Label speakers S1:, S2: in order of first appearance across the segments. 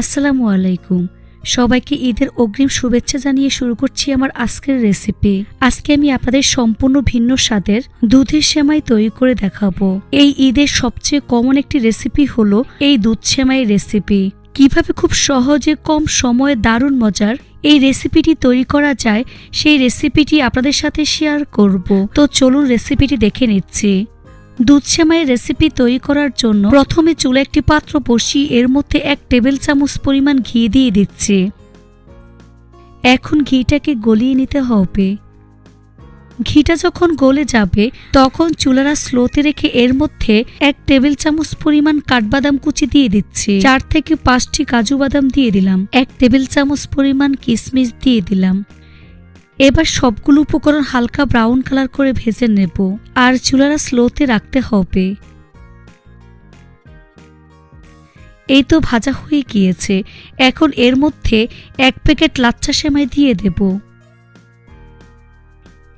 S1: আসসালামু আলাইকুম। সবাইকে ঈদের অগ্রিম শুভেচ্ছা জানিয়ে শুরু করছি আমার আজকের রেসিপি আজকে আমি আপনাদের সম্পূর্ণ ভিন্ন স্বাদের দুধের সেমাই তৈরি করে দেখাবো। এই ঈদের সবচেয়ে কমন একটি রেসিপি হলো এই দুধ সেমাই রেসিপি কীভাবে খুব সহজে কম সময়ে দারুণ মজার এই রেসিপিটি তৈরি করা যায়, সেই রেসিপিটি আপনাদের সাথে শেয়ার করব। তো চলুন রেসিপিটি দেখে নিচ্ছি। দুধ সেমাইয়ের রেসিপি তৈরি করার জন্য প্রথমে চুলে একটি পাত্র বসিয়ে এর মধ্যে এক টেবিল চামচ পরিমাণ ঘি দিয়ে দিচ্ছি। এখন ঘিটাকে গলিয়ে নিতে হবে। ঘিটা যখন গলে যাবে, তখন চুলারা স্লোতে রেখে এর মধ্যে এক টেবিল চামচ পরিমাণ কাঠবাদাম কুচি দিয়ে দিচ্ছি। চার থেকে পাঁচটি কাজু বাদাম দিয়ে দিলাম। এক টেবিল চামচ পরিমাণ কিশমিশ দিয়ে দিলাম। এবার সবগুলো উপকরণ হালকা ব্রাউন কালার করে ভেজে নেব আর চুলারা স্লোতে রাখতে হবে। এই তো ভাজা হয়ে গিয়েছে। এখন এর মধ্যে এক প্যাকেট লাচ্চা সেমাই দিয়ে দেব।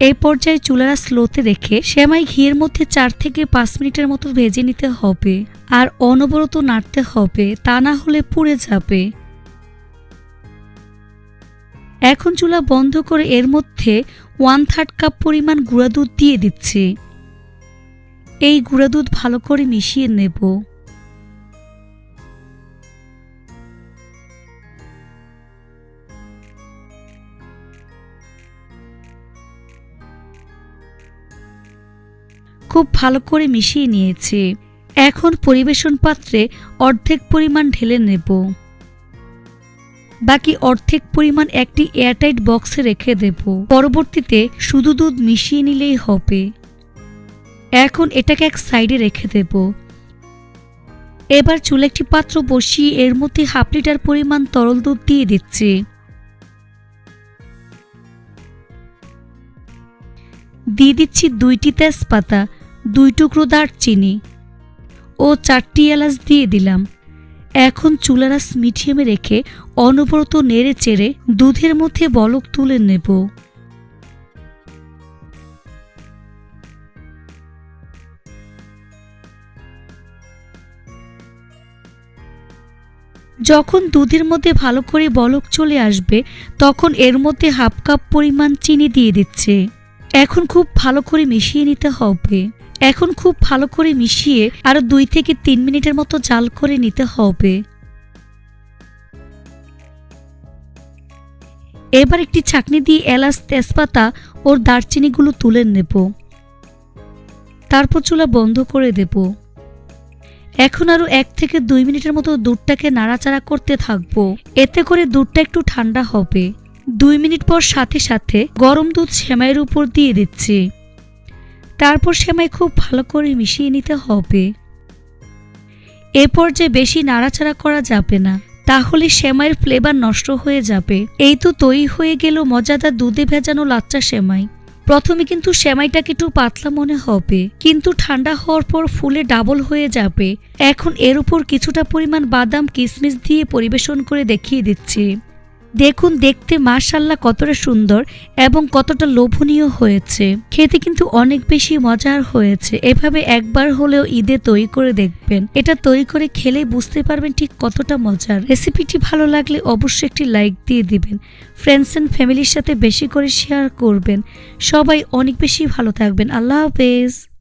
S1: এই পর্যায়ে চুলারা স্লোতে রেখে সেমাই ঘিয়ের মধ্যে চার থেকে পাঁচ মিনিটের মতো ভেজে নিতে হবে। আর অনবরত নাড়তে হবে, তা না হলে পুড়ে যাবে। এখন চুলা বন্ধ করে এর মধ্যে ওয়ান থার্ড কাপ পরিমাণ গুঁড়া দুধ দিয়ে দিচ্ছি। এই গুঁড়া দুধ ভালো করে মিশিয়ে নেব। খুব ভালো করে মিশিয়ে নিয়েছি। এখন পরিবেশন পাত্রে অর্ধেক পরিমাণ ঢেলে নেব। বাকি অর্ধেক পরিমাণ একটি এয়ারটাইট বক্সে রেখে দেব। পরবর্তীতে শুধু দুধ মিশিয়ে নিলেই হবে। এখন এটাকে এক সাইডে রেখে দেব। এবার চুলে একটি পাত্র বসিয়ে এর মধ্যে হাফ লিটার পরিমাণ তরল দুধ দিয়ে দিচ্ছি। দিয়ে দিচ্ছি দুইটি তেজপাতা, দুই টুকরো দারচিনি ও চারটি এলাচ দিয়ে দিলাম। এখন চুলারাস মিডিয়ামে রেখে অনবরত নেড়ে চেড়ে দুধের মধ্যে বলক তুলে নেব। যখন দুধের মধ্যে ভালো করে বলক চলে আসবে, তখন এর মধ্যে হাফ কাপ পরিমাণ চিনি দিয়ে দিচ্ছে। এখন খুব ভালো করে মিশিয়ে নিতে হবে। এখন খুব ভালো করে মিশিয়ে আরও দুই থেকে তিন মিনিটের মতো জাল করে নিতে হবে। এবার একটি ছাকনি দিয়ে এলাচ, তেজপাতা ওর দারচিনিগুলো তুলে নেব। তারপর চুলা বন্ধ করে দেব। এখন আরও এক থেকে দুই মিনিটের মতো দুধটাকে নাড়াচাড়া করতে থাকব। এতে করে দুধটা একটু ঠান্ডা হবে। দুই মিনিট পর সাথে সাথে গরম দুধ সেমাইয়ের উপর দিয়ে দিচ্ছি। তারপর সেমাই খুব ভালো করে মিশিয়ে নিতে হবে। এ পর্যায়ে বেশি নাড়াচাড়া করা যাবে না, তাহলে সেমাইয়ের ফ্লেভার নষ্ট হয়ে যাবে। এই তো তৈরি হয়ে গেল মজাদার দুধে ভেজানো লাচ্চা সেমাই। প্রথমে কিন্তু সেমাইটাকে একটু পাতলা মনে হবে, কিন্তু ঠান্ডা হওয়ার পর ফুলে ডাবল হয়ে যাবে। এখন এর উপর কিছুটা পরিমাণ বাদাম কিশমিশ দিয়ে পরিবেশন করে দেখিয়ে দিচ্ছি। দেখুন, দেখতে মাশাল্লাহ কতটা সুন্দর এবং কতটা লোভনীয় হয়েছে। খেতে কিন্তু অনেক বেশি মজার হয়েছে। এভাবে একবার হলেও ঈদে তৈরি করে দেখবেন। এটা তৈরি করে খেলে বুঝতে পারবেন ঠিক কতটা মজার। রেসিপিটি ভালো লাগলে অবশ্যই একটি লাইক দিয়ে দিবেন। ফ্রেন্ডস অ্যান্ড ফ্যামিলির সাথে বেশি করে শেয়ার করবেন। সবাই অনেক বেশি ভালো থাকবেন। আল্লাহ হাফেজ।